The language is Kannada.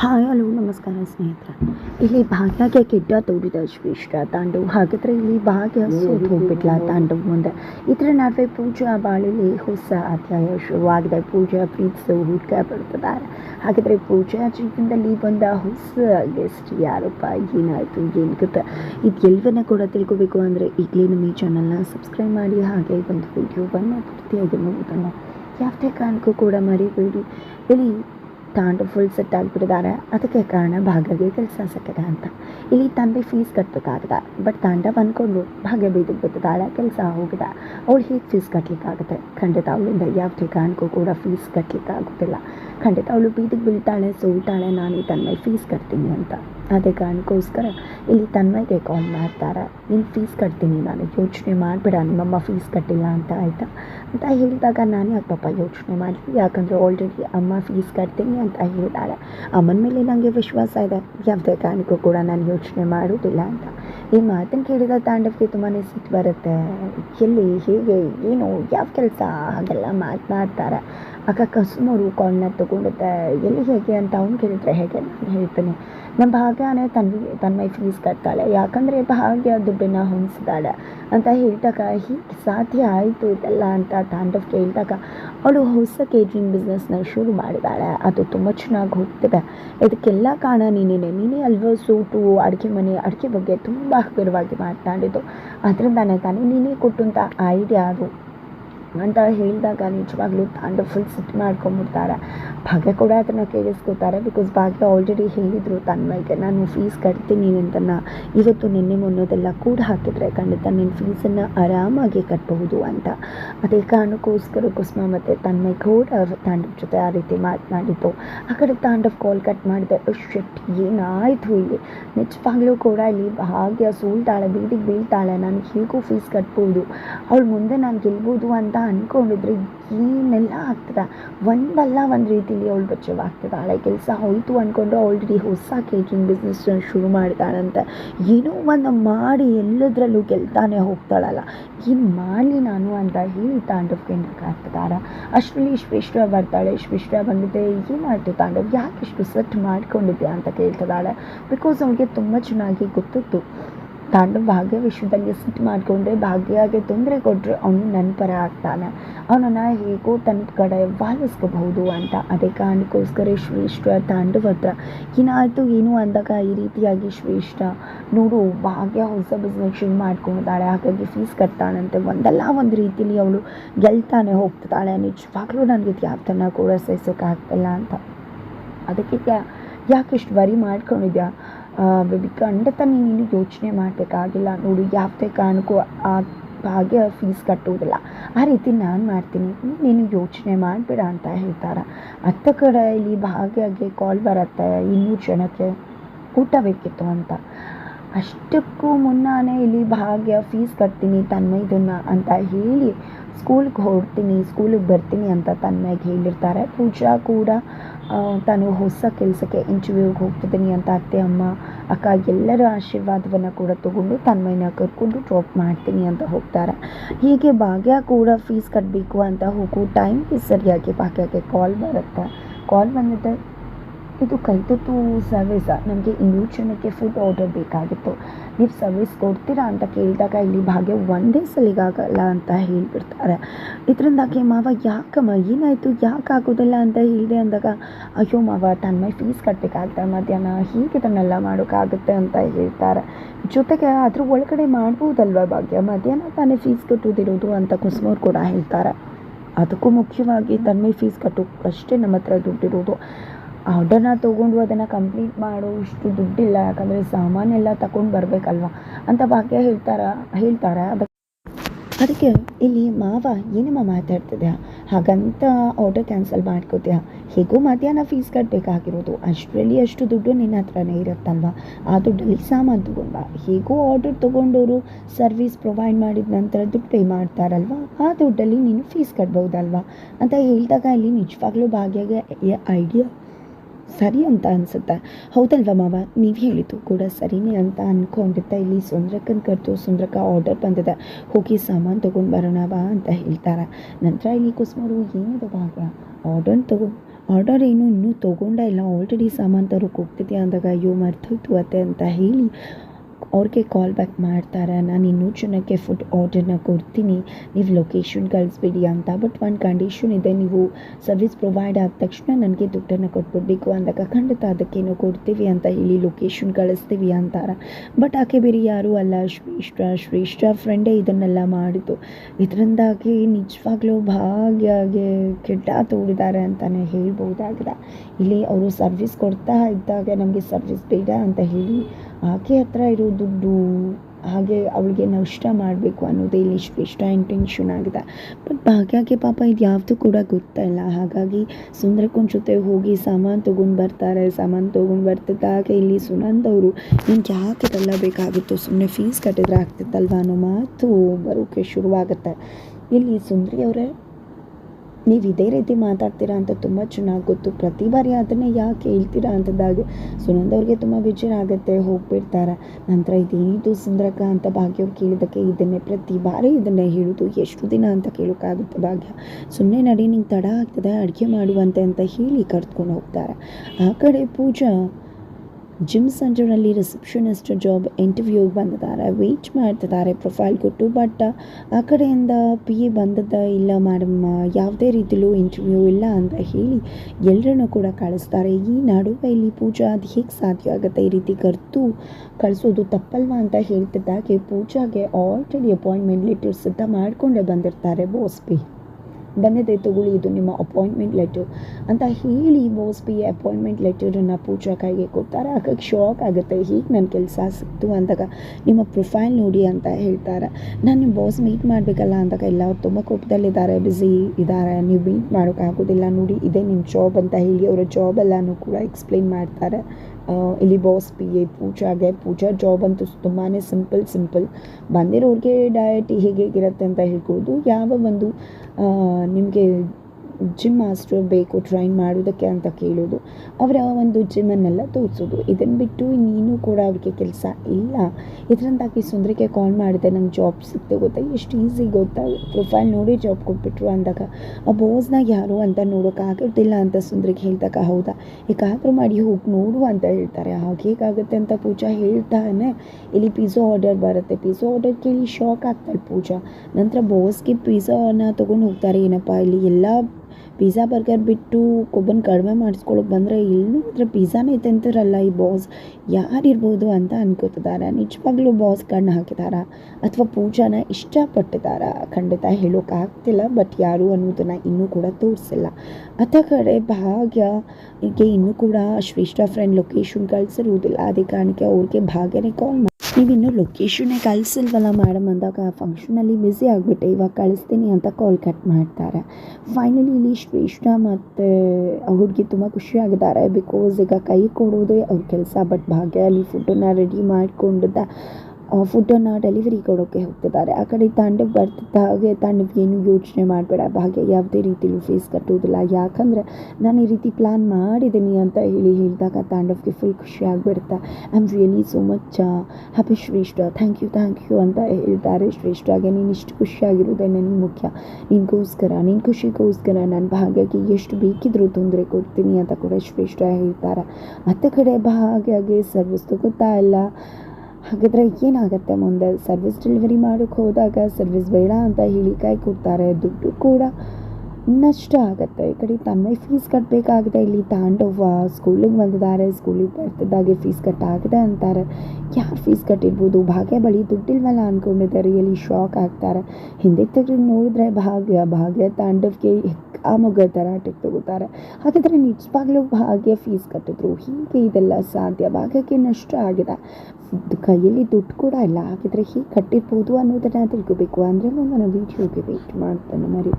ಹಾಯ್, ಹಲೋ, ನಮಸ್ಕಾರ ಸ್ನೇಹಿತರೆ. ಇಲ್ಲಿ ಭಾಗ್ಯಕ್ಕೆ ಕಿಡ್ಡ ತೋರಿದ ಶ್ರೇಷ್ಠ ತಾಂಡವ್. ಹಾಗಿದ್ರೆ ಇಲ್ಲಿ ಭಾಗ್ಯ ಸೋತು ಹೋಗ್ಬಿಟ್ಲ ತಾಂಡವ್ ಮುಂದೆ. ಇದರ ನಡುವೆ ಪೂಜಾ ಬಾಳಿಲಿ ಹೊಸ ಅಧ್ಯಾಯ ಶುರುವಾಗಿದೆ. ಪೂಜಾ ಪ್ರೀತಿಸೋ ಹುಡುಕ ಬರ್ತಿದ್ದಾರೆ ಹಾಗಿದ್ರೆ ಪೂಜಾ ಜೀವನದಲ್ಲಿ ಬಂದ ಹೊಸ ಗೆಸ್ಟ್ ಯಾರಪ್ಪ ಏನಾಯಿತು ಏನು ಗೊತ್ತಾ? ಇದು ಎಲ್ಲವನ್ನ ಕೂಡ ತಿಳ್ಕೊಬೇಕು ಅಂದರೆ ಈಗಲೇ ನಮ್ಮ ಈ ಚಾನಲ್ನ ಸಬ್ಸ್ಕ್ರೈಬ್ ಮಾಡಿ, ಹಾಗೆ ಒಂದು ವಿಡಿಯೋವನ್ನು ಪೂರ್ತಿಯಾಗಿ ನೋಡೋದನ್ನು ಯಾವುದೇ ಕಾರಣಕ್ಕೂ ಕೂಡ ಮರಿಬೇಡಿ. ಇಲ್ಲಿ ತಾಂಡು ಫುಲ್ ಸೆಟ್ ಆಗಿಬಿಟ್ಟಿದ್ದಾರೆ. ಅದಕ್ಕೆ ಕಾರಣ ಭಾಗ್ಯಗೆ ಕೆಲಸ ಸಿಕ್ಕಿದೆ ಅಂತ. ಇಲ್ಲಿ ತಂದೆ ಫೀಸ್ ಕಟ್ಟಬೇಕಾಗಿದೆ ಬಟ್ ತಾಂಡ ಬಂದ್ಕೊಂಡು ಭಾಗ್ಯ ಬೀದಿಗೆ ಬಿಟ್ಟಿದ್ದಾಳೆ, ಕೆಲಸ ಹೋಗಿದೆ. ಅವಳು ಹೇಗೆ ಫೀಸ್ ಕಟ್ಟಲಿಕ್ಕಾಗುತ್ತೆ ಖಂಡಿತ ಅವಳಿಂದ ಯಾವುದೇ ಕಾರಣಕ್ಕೂ ಕೂಡ ಫೀಸ್ ಕಟ್ಟಲಿಕ್ಕಾಗುತ್ತಿಲ್ಲ ಖಂಡಿತ ಅವಳು ಬೀದಿಗೆ ಬೀಳ್ತಾಳೆ, ಸೋಲ್ತಾಳೆ, ನಾನು ಈ ತಂದೆ ಫೀಸ್ ಕಟ್ತೀನಿ ಅಂತ. ಅದೇ ಕಾರಣಕ್ಕೋಸ್ಕರ ಇಲ್ಲಿ ತನ್ಮಯ್ಗೆ ಕಾಲ್ ಮಾಡ್ತಾರೆ. ನೀನು ಫೀಸ್ ಕಟ್ತೀನಿ ನಾನು, ಯೋಚನೆ ಮಾಡಿಬಿಡ, ನಿಮ್ಮಮ್ಮ ಫೀಸ್ ಕಟ್ಟಿಲ್ಲ ಅಂತ ಆಯಿತಾ? ಅಂತ ಹೇಳಿದಾಗ ನಾನು ಯಾಕೆ ಪಾಪ ಯೋಚನೆ ಮಾಡಲಿ ಯಾಕಂದರೆ ಆಲ್ರೆಡಿ ಅಮ್ಮ ಫೀಸ್ ಕಟ್ತೀನಿ ಅಂತ ಹೇಳಿದಾಳೆ ಅಮ್ಮನ ಮೇಲೆ ನನಗೆ ವಿಶ್ವಾಸ ಇದೆ. ಯಾವುದೇ ಕಾರಣಕ್ಕೂ ಕೂಡ ನಾನು ಯೋಚನೆ ಮಾಡೋದಿಲ್ಲ ಅಂತ. ಈ ಮಾತನ್ನು ಕೇಳಿದ ತಾಂಡವಕ್ಕೆ ತುಂಬಾ ಸಿಟ್ಟು ಬರುತ್ತೆ. ಎಲ್ಲಿ, ಹೇಗೆ, ಏನು, ಯಾವ ಕೆಲಸ, ಹಾಗೆಲ್ಲ ಮಾತನಾಡ್ತಾರೆ ಆಗ ಕಸ್ಟಮರು ಕಾಲ್ನ ತೊಗೊಂಡಿದ್ದೆ. ಎಲ್ಲಿ ಹೇಗೆ ಅಂತ ಅವ್ನು ಕೇಳಿದ್ರೆ ಹೇಗೆ ನಾನು ಹೇಳ್ತೀನಿ. ನಮ್ಮ ಭಾಗ್ಯನೇ ತನ್ನ ತನ್ಮೈ ಫೀಸ್ ಕಟ್ತಾಳೆ. ಯಾಕಂದರೆ ಭಾಗ್ಯ ದುಡ್ಡನ್ನು ಹೊಂದಿಸಿದಾಳೆ ಅಂತ ಹೇಳಿದಾಗ, ಹೀಗೆ ಸಾಧ್ಯ ಆಯಿತು ಇದೆಲ್ಲ ಅಂತ ತಾಂಡವ್ ಕೇಳಿದಾಗ, ಅವಳು ಹೊಸ ಕೇಟ್ರಿಂಗ್ ಬಿಸ್ನೆಸ್ನ ಶುರು ಮಾಡಿದಾಳೆ. ಅದು ತುಂಬ ಚೆನ್ನಾಗಿ ಹೋಗ್ತಿದೆ. ಇದಕ್ಕೆಲ್ಲ ಕಾರಣ ನೀನೇ ನೀನೇ ಅಲ್ವಾ ಸೂಟು, ಅಡುಗೆ ಮನೆ, ಅಡುಗೆ ಬಗ್ಗೆ ತುಂಬ ಹಗುರವಾಗಿ ಮಾತನಾಡಿದ್ದು. ಅದರಿಂದಾನೆ ತಾನೇ ನೀನೇ ಕೊಟ್ಟಂಥ ಐಡಿಯಾ ಅದು. ಅಂತ ಹೇಳಿದಾಗ ನಿಜವಾಗ್ಲೂ ತಾಂಡವ್ ಫುಲ್ ಸಿಟ್ಟು ಮಾಡ್ಕೊಂಬಿಡ್ತಾರೆ ಭಾಗ್ಯ ಕೂಡ ಅದನ್ನು ಕೇಳಿಸ್ಕೊತಾರೆ ಬಿಕಾಸ್ ಭಾಗ್ಯ ಆಲ್ರೆಡಿ ಹೇಳಿದರು ತನ್ಮಯ್ಗೆ, ನಾನು ಫೀಸ್ ಕಟ್ತೀನಿ ಅಂತನ್ನ. ಇವತ್ತು ನಿನ್ನೆ ಮೊನ್ನೋದೆಲ್ಲ ಕೂಡ ಹಾಕಿದರೆ ಖಂಡಿತ ನಿನ್ನ ಫೀಸನ್ನು ಆರಾಮಾಗಿ ಕಟ್ಟಬಹುದು ಅಂತ. ಅದೇ ಕಾರಣಕ್ಕೋಸ್ಕರ ಕುಸುಮ ಮತ್ತು ತನ್ಮಯ್ ಕೂಡ ತಾಂಡವ್ ಜೊತೆ ಆ ರೀತಿ ಮಾತನಾಡಿದ್ದು ಆ ಕಡೆ ತಾಂಡವ್ ಕಾಲ್ ಕಟ್ ಮಾಡಿದೆ. ಶೆಟ್ ಏನಾಯಿತು ಇಲ್ಲಿ? ನಿಜವಾಗ್ಲೂ ಕೂಡ ಇಲ್ಲಿ ಭಾಗ್ಯ ಸೋಲ್ತಾಳೆ ಬೀದಿಗೆ ಬೀಳ್ತಾಳೆ. ನಾನು ಹೇಗೂ ಫೀಸ್ ಕಟ್ಬೋದು. ಅವಳು ಮುಂದೆ ನಾನು ಗೆಲ್ಬೋದು ಅಂತ ಅಂದ್ಕೊಂಡಿದ್ರೆ ಏನೆಲ್ಲ ಆಗ್ತದೆ. ಒಂದಲ್ಲ ಒಂದು ರೀತಿಲಿ ಅವಳು ಬಚ್ಚವಾಗ್ತಿದ್ದಾಳೆ ಕೆಲಸ ಹೋಯಿತು ಅಂದ್ಕೊಂಡು ಆಲ್ರೆಡಿ ಹೊಸ ಕೇಕಿಂಗ್ ಬಿಸ್ನೆಸ್ ಶುರು ಮಾಡಿದಾಳಂತೆ ಏನೋ ಒಂದು ಮಾಡಿ ಎಲ್ಲದರಲ್ಲೂ ಗೆಲ್ತಾನೆ ಹೋಗ್ತಾಳಲ್ಲ. ಏನು ಮಾಡಲಿ ನಾನು ಅಂತ ಹೇಳಿ ತಾಂಡವ್ ಕೇಂದ್ರಕ್ಕೆ ಆಗ್ತಿದ್ದಾರೆ ಅಷ್ಟರಲ್ಲಿ ಶ್ರೇಷ್ಠ ಬರ್ತಾಳೆ. ಶ್ರೇಷ್ಠ ಬಂದಿದ್ದೆ ಏನಾಯಿತು ತಾಂಡವ್? ಯಾಕೆ ಇಷ್ಟು ಸೆಟ್ ಮಾಡ್ಕೊಂಡಿದ್ದೆ ಅಂತ ಕೇಳ್ತದಾಳೆ. ಬಿಕಾಸ್ ಅವಳಿಗೆ ತುಂಬ ಚೆನ್ನಾಗಿ ಗೊತ್ತಿತ್ತು. ತಾಂಡವ್ ಭಾಗ್ಯ ವಿಷಯದಲ್ಲಿ ಸಿಟ್ಟು ಮಾಡಿಕೊಂಡ್ರೆ ಭಾಗ್ಯಗೆ ತೊಂದರೆ ಕೊಟ್ಟರೆ ಅವನು ನನ್ನ ಪರ ಆಗ್ತಾನೆ. ಅವನನ್ನು ಹೇಗೋ ತನ್ನ ಕಡೆ ವಾಲಿಸ್ಕೋಬಹುದು ಅಂತ. ಅದೇ ಕಾರಣಕ್ಕೋಸ್ಕರ ಶ್ರೇಷ್ಠ ತಾಂಡು ಹತ್ರ ಏನಾಯಿತು, ಏನು ಅಂದಾಗ ಈ ರೀತಿಯಾಗಿ ಶ್ರೇಷ್ಠ? ನೋಡು, ಭಾಗ್ಯ ಹೊಸ ಬಿಸ್ನೆಸ್ ಶುರು ಮಾಡ್ಕೊಂಡಿದ್ದಾಳೆ. ಹಾಗಾಗಿ ಫೀಸ್ ಕಟ್ತಾಳಂತೆ. ಒಂದಲ್ಲ ಒಂದು ರೀತಿಯಲ್ಲಿ ಅವಳು ಗೆಲ್ತಾನೆ ಹೋಗ್ತಾಳೆ. ನಿಜವಾಗ್ಲೂ ನನಗೆ ಯಾವ್ದನ್ನ ಕೂಡ ಸಹಿಸೋಕ್ಕಾಗ್ತಿಲ್ಲ ಅಂತ. ಅದಕ್ಕೆ ಯಾಕೆ ಇಷ್ಟು ವರಿ ಮಾಡ್ಕೊಂಡಿದ್ಯಾ? ಖಂಡಿತ ನೀನು ಯೋಚನೆ ಮಾಡಬೇಕಾಗಿಲ್ಲ. ನೋಡು, ಯಾವುದೇ ಕಾರಣಕ್ಕೂ ಆ ಭಾಗ್ಯ ಫೀಸ್ ಕಟ್ಟುವುದಿಲ್ಲ. ಆ ರೀತಿ ನಾನು ಮಾಡ್ತೀನಿ. ನೀನು ಯೋಚನೆ ಮಾಡಬೇಡ ಅಂತ ಹೇಳ್ತಾರೆ. ಅತ್ತ ಕಡೆ ಇಲ್ಲಿ ಭಾಗ್ಯಗೆ ಕಾಲ್ ಬರುತ್ತೆ, ಇನ್ನೂರು ಜನಕ್ಕೆ ಊಟ ಬೇಕಿತ್ತು ಅಂತ. ಅಷ್ಟಕ್ಕೂ ಮುನ್ನಾನೇ ಇಲ್ಲಿ ಭಾಗ್ಯ ಫೀಸ್ ಕಟ್ತೀನಿ ತನ್ಮಯ್ದನ್ನ ಅಂತ ಹೇಳಿ ಸ್ಕೂಲ್ಗೆ ಹೊರಡ್ತೀನಿ ಸ್ಕೂಲಿಗೆ ಬರ್ತೀನಿ ಅಂತ ತನ್ಮಯ್ಗೆ ಹೇಳಿರ್ತಾರೆ. ಪೂಜಾ ಕೂಡ ತಾನು ಹೊಸ ಕೆಲಸಕ್ಕೆ ಇಂಟರ್ವ್ಯೂಗೆ ಹೋಗ್ತಿದ್ದೀನಿ ಅಂತ ಅತ್ತೆ, ಅಮ್ಮ, ಅಕ್ಕ ಎಲ್ಲರ ಆಶೀರ್ವಾದವನ್ನು ಕೂಡ ತಗೊಂಡು ತನ್ಮಯ್ನ ಕರ್ಕೊಂಡು ಡ್ರಾಪ್ ಮಾಡ್ತೀನಿ ಅಂತ ಹೋಗ್ತಾರೆ. ಹೀಗೆ ಭಾಗ್ಯ ಕೂಡ ಫೀಸ್ ಕಟ್ಟಬೇಕು ಅಂತ ಹೋಗು ಟೈಮ್ಗೆ ಸರಿಯಾಗಿ ಭಾಗ್ಯಕ್ಕೆ ಕಾಲ್ ಬರುತ್ತೆ. ಕಾಲ್ ಬಂದಿದೆ. ಇದು ಕೈತತ್ತು ಸರ್ವಿಸ, ನಮಗೆ ಇನ್ನೂರು ಜನಕ್ಕೆ ಫುಡ್ ಆರ್ಡರ್ ಬೇಕಾಗಿತ್ತು. ನೀವು ಸರ್ವಿಸ್ ಕೊಡ್ತೀರಾ ಅಂತ ಕೇಳಿದಾಗ ಇಲ್ಲಿ ಭಾಗ್ಯ ಒಂದೇ ಸಲಿಗಾಗಲ್ಲ ಅಂತ ಹೇಳಿಬಿಡ್ತಾರೆ. ಇದರಿಂದಾಗಿ ಮಾವ ಯಾಕಮ್ಮ ಏನಾಯಿತು, ಯಾಕೆ ಆಗೋದಿಲ್ಲ ಅಂತ ಹೇಳಿದೆ ಅಂದಾಗ, ಅಯ್ಯೋ ಮಾವ ತನ್ಮೈ ಫೀಸ್ ಕಟ್ಟಬೇಕಾಗ್ತದೆ ಮಧ್ಯಾಹ್ನ, ಹೀಗೆ ಇದನ್ನೆಲ್ಲ ಮಾಡೋಕ್ಕಾಗುತ್ತೆ ಅಂತ ಹೇಳ್ತಾರೆ. ಜೊತೆಗೆ ಅದ್ರ ಒಳಗಡೆ ಮಾಡ್ಬೋದಲ್ವ ಭಾಗ್ಯ? ಮಧ್ಯಾಹ್ನ ತಾನೇ ಫೀಸ್ ಕಟ್ಟೋದಿರೋದು ಅಂತ ಕುಸುಮವ್ರು ಕೂಡ ಹೇಳ್ತಾರೆ. ಅದಕ್ಕೂ ಮುಖ್ಯವಾಗಿ ತನ್ಮೈ ಫೀಸ್ ಕಟ್ಟೋಕ್ಕಷ್ಟೇ ನಮ್ಮ ಹತ್ರ ದುಡ್ಡಿರೋದು. ಆರ್ಡರ್ನ ತೊಗೊಂಡು ಅದನ್ನು ಕಂಪ್ಲೀಟ್ ಮಾಡೋ ಇಷ್ಟು ದುಡ್ಡಿಲ್ಲ. ಯಾಕಂದರೆ ಸಾಮಾನೆಲ್ಲ ತಗೊಂಡು ಬರಬೇಕಲ್ವ? ಅಂತ ಭಾಗ್ಯ ಹೇಳ್ತಾರ, ಹೇಳ್ತಾರೆ. ಅದಕ್ಕೆ ಅದಕ್ಕೆ ಇಲ್ಲಿ ಮಾವ ಏನಮ್ಮ ಮಾತಾಡ್ತಿದ್ಯಾ? ಹಾಗಂತ ಆರ್ಡರ್ ಕ್ಯಾನ್ಸಲ್ ಮಾಡ್ಕೋತೀಯ? ಹೇಗೂ ಮಧ್ಯಾಹ್ನ ಫೀಸ್ ಕಟ್ಟಬೇಕಾಗಿರೋದು ಅಷ್ಟರಲ್ಲಿ ಅಷ್ಟು ದುಡ್ಡು ನಿನ್ನ ಹತ್ರನೇ ಇರುತ್ತಲ್ವ? ಆ ದುಡ್ಡಲ್ಲಿ ಸಾಮಾನು ತೊಗೊಂಡ್ಬಾ. ಹೇಗೂ ಆರ್ಡರ್ ತೊಗೊಂಡವರು ಸರ್ವಿಸ್ ಪ್ರೊವೈಡ್ ಮಾಡಿದ ನಂತರ ದುಡ್ಡು ಪೇ ಮಾಡ್ತಾರಲ್ವ? ಆ ದುಡ್ಡಲ್ಲಿ ನೀನು ಫೀಸ್ ಕಟ್ಬೋದಲ್ವ ಅಂತ ಹೇಳಿದಾಗ ಇಲ್ಲಿ ನಿಜವಾಗ್ಲೂ ಭಾಗ್ಯಗೆ ಐಡಿಯಾ ಸರಿ ಅಂತ ಅನಿಸುತ್ತೆ? ಹೌದಲ್ವ ಮಾವ? ನೀವು ಹೇಳಿದ್ದು ಕೂಡ ಸರಿನೇ ಅಂತ ಅಂದ್ಕೊಂಡಿದ್ದೆ ಇಲ್ಲಿ ಸುಂದ್ರಕ್ಕನ ಕರೆದು ಸುಂದ್ರಕ್ಕ ಆರ್ಡರ್ ಬಂದಿದೆ. ಹೋಗಿ ಸಾಮಾನು ತೊಗೊಂಡು ಬರೋಣವ ಅಂತ ಹೇಳ್ತಾರೆ. ನಂತರ ಇಲ್ಲಿ ಕುಸುಮರು, ಏನಿದೆ ಭಾಗ್ಯ ಆರ್ಡರ್ ತಗೋ ಆರ್ಡರ್ ಏನು ಇನ್ನೂ ತೊಗೊಂಡ ಇಲ್ಲ. ಆಲ್ರೆಡಿ ಸಾಮಾನು ತರೋಕೆ ಹೋಗ್ತಿದ್ಯಾ ಅಂದಾಗ, ಅಯ್ಯೋ, ಮರ್ತೋಯ್ತು ಅತ್ತೆ ಅಂತ ಹೇಳಿ ಅವ್ರಿಗೆ ಕಾಲ್ ಬ್ಯಾಕ್ ಮಾಡ್ತಾರೆ? ನಾನು ಇನ್ನೂ ಜನಕ್ಕೆ ಫುಡ್ ಆರ್ಡರ್ನ ಕೊಡ್ತೀನಿ. ನೀವು ಲೊಕೇಶನ್ ಕಳಿಸ್ಬಿಡಿ ಅಂತ. ಬಟ್ ಒಂದು ಕಂಡೀಷನ್ ಇದೆ, ನೀವು ಸರ್ವಿಸ್ ಪ್ರೊವೈಡ್ ಆದ ತಕ್ಷಣ ನನಗೆ ದುಡ್ಡನ್ನು ಕೊಟ್ಬಿಡ್ಬೇಕು ಅಂದಾಗ ಖಂಡಿತ ಅದಕ್ಕೇನು ಕೊಡ್ತೀವಿ ಅಂತ ಹೇಳಿ ಲೊಕೇಶನ್ ಕಳಿಸ್ತೀವಿ ಅಂತಾರೆ. ಬಟ್ ಆಕೆ ಬೇರೆ ಯಾರೂ ಅಲ್ಲ. ಶ್ರೇಷ್ಠ ಶ್ರೇಷ್ಠ ಫ್ರೆಂಡೇ ಇದನ್ನೆಲ್ಲ ಮಾಡಿದ್ದು. ಇದರಿಂದಾಗಿ ನಿಜವಾಗ್ಲೂ ಭಾಗ್ಯಗೆ ಕೆಟ್ಟ ತೋಡಿದ್ದಾರೆ ಅಂತಲೇ ಹೇಳ್ಬೋದಾಗಿದೆ. ಇಲ್ಲಿ ಅವರು ಸರ್ವಿಸ್ ಕೊಡ್ತಾ ಇದ್ದಾಗ ನಮಗೆ ಸರ್ವಿಸ್ ಬೇಡ ಅಂತ ಹೇಳಿ ಆಕೆ ಹತ್ರ ಇರೋ ದುಡ್ಡು ಹಾಗೆ ಅವಳಿಗೆ ನಷ್ಟ ಮಾಡಬೇಕು ಅನ್ನೋದೇ ಇಲ್ಲಿ ಶ್ರೇಷ್ಠ ಇಂಟೆನ್ಷನ್ ಆಗಿದೆ. ಬಟ್ ಭಾಗ್ಯಕ್ಕೆ ಪಾಪ ಇದು ಯಾವುದು ಕೂಡ ಗೊತ್ತಲ್ಲ ಹಾಗಾಗಿ ಸುಂದರಕ್ಕನ ಜೊತೆ ಹೋಗಿ ಸಾಮಾನು ತೊಗೊಂಡು ಬರ್ತಾರೆ. ಸಾಮಾನು ತೊಗೊಂಡು ಬರ್ತಿದ್ದಾಗ ಇಲ್ಲಿ ಸುನಂದ್ ಅವರು ನಿಮ್ಗೆ ಯಾಕೆ ಇದೆಲ್ಲ ಬೇಕಾಗಿತ್ತು? ಸುಮ್ಮನೆ ಫೀಸ್ ಕಟ್ಟಿದ್ರೆ ಆಗ್ತಿತ್ತಲ್ವ? ಅನ್ನೋ ಮಾತು ಬರೋಕ್ಕೆ ಶುರುವಾಗುತ್ತೆ. ಇಲ್ಲಿ ಸುಂದರಿ ಅವರೇ ನೀವು ಇದೇ ರೀತಿ ಮಾತಾಡ್ತೀರಾ ಅಂತ ತುಂಬ ಚೆನ್ನಾಗಿ ಗೊತ್ತು. ಪ್ರತಿ ಬಾರಿ ಅದನ್ನೇ ಯಾಕೆ ಹೇಳ್ತೀರಾ ಅಂತದಾಗೆ ಸುನಂದ ಅವ್ರಿಗೆ ತುಂಬ ಬೇಜಾರ ಆಗುತ್ತೆ, ಹೋಗ್ಬಿಡ್ತಾರೆ. ನಂತರ ಇದೇನಿದು ಸುಂದರಕ ಅಂತ ಭಾಗ್ಯ ಅವ್ರು ಕೇಳಿದ್ದಕ್ಕೆ ಇದನ್ನೇ ಪ್ರತಿ ಬಾರಿ ಇದನ್ನೇ ಹೇಳೋದು, ಎಷ್ಟು ದಿನ ಅಂತ ಕೇಳೋಕ್ಕಾಗುತ್ತೆ ಭಾಗ್ಯ. ಸುಮ್ಮನೆ ನಡಿ, ನಿಂಗೆ ತಡ ಆಗ್ತದೆ, ಅಡುಗೆ ಮಾಡುವಂತೆ ಅಂತ ಹೇಳಿ ಕರ್ತ್ಕೊಂಡು ಹೋಗ್ತಾರೆ. ಆ ಕಡೆ ಪೂಜಾ ಜಿಮ್ ಸೆಂಟರ್ನಲ್ಲಿ ರಿಸೆಪ್ಷನಿಸ್ಟ್ ಜಾಬ್ ಇಂಟರ್ವ್ಯೂಗೆ ಬಂದಿದ್ದಾರೆ. ವೆಯ್ಟ್ ಮಾಡ್ತಿದ್ದಾರೆ. ಪ್ರೊಫೈಲ್ ಕೊಟ್ಟು, ಬಟ್ ಆ ಕಡೆಯಿಂದ ಪಿ ಎ ಬಂದದ ಇಲ್ಲ ಮೇಡಮ್ ಯಾವುದೇ ರೀತಿಲೂ ಇಂಟರ್ವ್ಯೂ ಇಲ್ಲ ಅಂತ ಹೇಳಿ ಎಲ್ಲರನ್ನೂ ಕೂಡ ಕಳಿಸ್ತಾರೆ. ಈ ನಡುವೆ ಇಲ್ಲಿ ಪೂಜಾ ಅದು ಹೇಗೆ ಸಾಧ್ಯ ಆಗುತ್ತೆ ಈ ರೀತಿ ಕರೆದು ಕಳಿಸೋದು ತಪ್ಪಲ್ವಾ ಅಂತ ಹೇಳ್ತಿದ್ದಾಗೆ ಪೂಜಾಗೆ ಆಲ್ರೆಡಿ ಅಪಾಯಿಂಟ್ಮೆಂಟ್ ಲೆಟರ್ ಸಿದ್ಧ ಮಾಡಿಕೊಂಡೇ ಬಂದಿರ್ತಾರೆ ಬಾಸ್ ಪಿ ಬಂದಿದೆ ತಗೊಳ್ಳಿ, ಇದು ನಿಮ್ಮ ಅಪಾಯಿಂಟ್ಮೆಂಟ್ ಲೆಟರ್ ಅಂತ ಹೇಳಿ ಬಾಸ್ ಬಿ ಅಪಾಯಿಂಟ್ಮೆಂಟ್ ಲೆಟರನ್ನು ಪೂಜಾ ಕೈಗೆ ಕೊಡ್ತಾರೆ. ಆಗ ಶಾಕ್ ಆಗುತ್ತೆ. ಹೀಗೆ ನನ್ನ ಕೆಲಸ ಸಿಕ್ತು ಅಂದಾಗ ನಿಮ್ಮ ಪ್ರೊಫೈಲ್ ನೋಡಿ ಅಂತ ಹೇಳ್ತಾರೆ. ನಾನು ನಿಮ್ಮ ಬಾಸ್ ಮೀಟ್ ಮಾಡಬೇಕಲ್ಲ ಅಂದಾಗ ಎಲ್ಲ ಅವ್ರು ತುಂಬ ಕೋಪದಲ್ಲಿದ್ದಾರೆ ಬ್ಯುಸಿ ಇದ್ದಾರೆ. ನೀವು ಮೀಟ್ ಮಾಡೋಕ್ಕಾಗೋದಿಲ್ಲ ನೋಡಿ, ಇದೇ ನಿಮ್ಮ ಜಾಬ್ ಅಂತ ಹೇಳಿ, ಅವರ ಜಾಬ್ ಎಲ್ಲನೂ ಕೂಡ ಎಕ್ಸ್ಪ್ಲೈನ್ ಮಾಡ್ತಾರೆ. ಇಲ್ಲಿ ಬಾಸ್ ಪಿ ಎ ಪೂಜಾಗೆ ಪೂಜಾ ಜಾಬ್ ಅಂತೂ ತುಂಬಾ ಸಿಂಪಲ್ ಸಿಂಪಲ್ ಬಂದಿರೋರಿಗೆ ಡಯಟ್ ಹೇಗೆ ಹೇಗಿರುತ್ತೆ ಅಂತ ಹೇಳ್ಬೋದು ಯಾವ ಒಂದು ನಿಮಗೆ ಜಿಮ್ ಮಾಸ್ಟರ್ ಬೇಕು ಟ್ರೈನ್ ಮಾಡೋದಕ್ಕೆ ಅಂತ ಕೇಳೋದು. ಅವರ ಒಂದು ಜಿಮ್ಮನ್ನೆಲ್ಲ ತೋರಿಸೋದು. ಇದನ್ನು ಬಿಟ್ಟು ನೀನು ಕೂಡ ಅವ್ರಿಗೆ ಕೆಲಸ ಇಲ್ಲ. ಇದರಿಂದಾಗಿ ಸುಂದರಿಗೆ ಕಾಲ್ ಮಾಡಿದೆ ನಂಗೆ ಜಾಬ್ ಸಿಕ್ತು ಗೊತ್ತಾ? ಎಷ್ಟು ಈಸಿ ಗೊತ್ತಾ? ಪ್ರೊಫೈಲ್ ನೋಡಿ ಜಾಬ್ ಕೊಟ್ಬಿಟ್ರು ಅಂದಾಗ, ಆ ಬೋಸ್ನ ಯಾರು ಅಂತ ನೋಡೋಕ್ಕಾಗೋದಿಲ್ಲ ಅಂತ ಸುಂದರಿಗೆ ಹೇಳ್ದಾಗ, ಹೌದಾ? ಯಾಕಾದರೂ ಮಾಡಿ ಹೋಗಿ ನೋಡು ಅಂತ ಹೇಳ್ತಾರೆ. ಹಾಗೇಗಾಗುತ್ತೆ ಅಂತ ಪೂಜಾ ಹೇಳ್ತಾನೆ. ಇಲ್ಲಿ ಪಿಝಾ ಆರ್ಡರ್ ಬರುತ್ತೆ. ಪಿಝಾ ಆರ್ಡರ್ ಕೇಳಿ ಶಾಕ್ ಆಗ್ತಾಳೆ ಪೂಜಾ. ನಂತರ ಬಾಸ್ಗೆ ಪಿಝಾನ ತೊಗೊಂಡು ಹೋಗ್ತಾರೆ. ಏನಪ್ಪ, ಇಲ್ಲಿ ಎಲ್ಲ ಪಿಜ್ಜಾ ಬರ್ಗರ್ ಬಿಟ್ಟು ಕೊಬ್ಬನ್ನು ಕಡಿಮೆ ಮಾಡಿಸ್ಕೊಳಕ್ಕೆ ಬಂದರೆ ಇಲ್ಲಿ ಅಂದರೆ ಪಿಜ್ಜಾನೇ ತಿಂತಿರಲ್ಲ ಈ ಬಾಸ್ ಯಾರಿರ್ಬೋದು ಅಂತ ಅನ್ಕೋತಿದ್ದಾರೆ ನಿಜವಾಗ್ಲೂ ಬಾಸ್ ಕಣ್ಣು ಹಾಕಿದಾರಾ? ಅಥವಾ ಪೂಜಾನ ಇಷ್ಟಪಟ್ಟಿದ್ದಾರಾ ಖಂಡಿತ ಹೇಳೋಕ್ಕಾಗ್ತಿಲ್ಲ ಬಟ್ ಯಾರು ಅನ್ನೋದನ್ನು ಇನ್ನೂ ಕೂಡ ತೋರಿಸಿಲ್ಲ. ಅತ್ತ ಕಡೆ ಭಾಗ್ಯಗೆ ಇನ್ನೂ ಕೂಡ ಶ್ರೇಷ್ಠ ಫ್ರೆಂಡ್ ಲೊಕೇಶನ್ ಕಳಿಸಿರುವುದಿಲ್ಲ. ಅದೇ ಕಾರಣಕ್ಕೆ ಅವ್ರಿಗೆ ಭಾಗ್ಯನೇ ಕಾಲ್ ಮಾಡಿ ನೀವು ಇನ್ನೂ ಲೊಕೇಶನ್ನೇ ಕಳಿಸಿಲ್ವಲ್ಲ ಮೇಡಮ್ ಅಂದಾಗ ಫಂಕ್ಷನಲ್ಲಿ ಬ್ಯುಸಿ ಆಗಿಬಿಟ್ಟೆ. ಇವಾಗ ಕಳಿಸ್ತೀನಿ ಅಂತ ಕಾಲ್ ಕಟ್ ಮಾಡ್ತಾರೆ. ಫೈನಲಿ ಇಲ್ಲಿ ಶ್ರೇಷ್ಠ ಮತ್ತು ಹುಡುಗಿ ತುಂಬ ಖುಷಿಯಾಗಿದ್ದಾರೆ ಬಿಕಾಸ್ ಈಗ ಕೈ ಕೊಡೋದೇ ಅವ್ರ ಕೆಲಸ ಬಟ್ ಭಾಗ್ಯ ಅಲ್ಲಿ ಫುಡ್ಡನ್ನು ರೆಡಿ ಮಾಡಿಕೊಂಡಿದ್ದ. ಫುಡ್ಡನ್ನು ಡೆಲಿವರಿ ಕೊಡೋಕ್ಕೆ ಹೋಗ್ತಿದ್ದಾರೆ. ಆ ಕಡೆ ತಾಂಡವ್ ಬರ್ತಿದ್ದ ಹಾಗೆ ತಾಂಡವ್ ಏನು ಯೋಚನೆ ಮಾಡಬೇಡ. ಭಾಗ್ಯ ಯಾವುದೇ ರೀತಿಯಲ್ಲೂ ಫೀಸ್ ಕಟ್ಟೋದಿಲ್ಲ ಯಾಕಂದರೆ ನಾನು ಈ ರೀತಿ ಪ್ಲ್ಯಾನ್ ಮಾಡಿದ್ದೀನಿ ಅಂತ ಹೇಳಿ ಹೇಳಿದಾಗ ತಾಂಡವ್ಗೆ ಫುಲ್ ಖುಷಿ ಆಗಿಬಿಡುತ್ತೆ. I am really so much happy Shreshta. Thank you thank you ಅಂತ ಹೇಳ್ತಾರೆ ಶ್ರೇಷ್ಠಗೆ ನೀನು ಇಷ್ಟು ಖುಷಿಯಾಗಿರೋದೇ ನನಗೆ ಮುಖ್ಯ. ನಿನಗೋಸ್ಕರ ನಿನ್ನ ಖುಷಿಗೋಸ್ಕರ ನಾನು ಭಾಗ್ಯಕ್ಕೆ ಎಷ್ಟು ಬೇಕಿದ್ರೂ ತೊಂದರೆ ಕೊಡ್ತೀನಿ ಅಂತ ಕೂಡ ಶ್ರೇಷ್ಠ ಹೇಳ್ತಾರೆ. ಮತ್ತೆ ಕಡೆ ಭಾಗ್ಯಗೆ ಸರ್ವಿಸ್ ತಗೋತಾ ಇಲ್ಲ. ಹಾಗಾದರೆ ಏನಾಗುತ್ತೆ ಮುಂದೆ? ಸರ್ವಿಸ್ ಡೆಲಿವರಿ ಮಾಡೋಕ್ಕೆ ಹೋದಾಗ ಸರ್ವಿಸ್ ಬೇಡ ಅಂತ ಹೇಳಿ ಕೈ ಕೊಡ್ತಾರೆ. ದುಡ್ಡು ಕೂಡ ನಷ್ಟ ಆಗುತ್ತೆ. ಈ ಕಡೆ ತಮ್ಮ ಫೀಸ್ ಕಟ್ಟಬೇಕಾಗಿದೆ ಇಲ್ಲಿ ತಾಂಡವ ಸ್ಕೂಲಿಗೆ ಬಂದಿದ್ದಾರೆ. ಸ್ಕೂಲಿಗೆ ಬರ್ತಿದ್ದಾಗೆ ಫೀಸ್ ಕಟ್ಟಾಗಿದೆ ಅಂತಾರೆ. ಯಾರು ಫೀಸ್ ಕಟ್ಟಿರ್ಬೋದು? ಭಾಗ್ಯ ಬಳಿ ದುಡ್ಡಿಲ್ವಲ್ಲ ಅಂದ್ಕೊಂಡಿದ್ದಾರೆ ರಿಯಲಿ ಶಾಕ್ ಆಗ್ತಾರೆ. ಹಿಂದೆ ತೆಗೆದು ನೋಡಿದ್ರೆ ಭಾಗ್ಯ ಭಾಗ್ಯ ತಾಂಡವ್ಗೆ ಆ ಮಗ ಥರ ಆಟಕ್ಕೆ ತಗೋತಾರೆ. ಹಾಗಾದರೆ ನಿಜವಾಗ್ಲೂ ಭಾಗ್ಯ ಫೀಸ್ ಕಟ್ಟಿದ್ರು. ಹೀಗೆ ಇದೆಲ್ಲ ಸಾಧ್ಯ. ಭಾಗ್ಯಕ್ಕೆ ನಷ್ಟ ಆಗಿದೆ. ಕೈಯಲ್ಲಿ ದುಡ್ಡು ಕೂಡ ಇಲ್ಲ. ಹಾಗಿದ್ರೆ ಹೀಗೆ ಕಟ್ಟಿರ್ಬೋದು ಅನ್ನೋದನ್ನು ತಿಳ್ಕೋಬೇಕು. ಅಂದರೆ ನಾನು ವೀಡಿಯೋಗೆ ವೇಟ್ ಮಾಡ್ತಾನೆ. ಮರಿ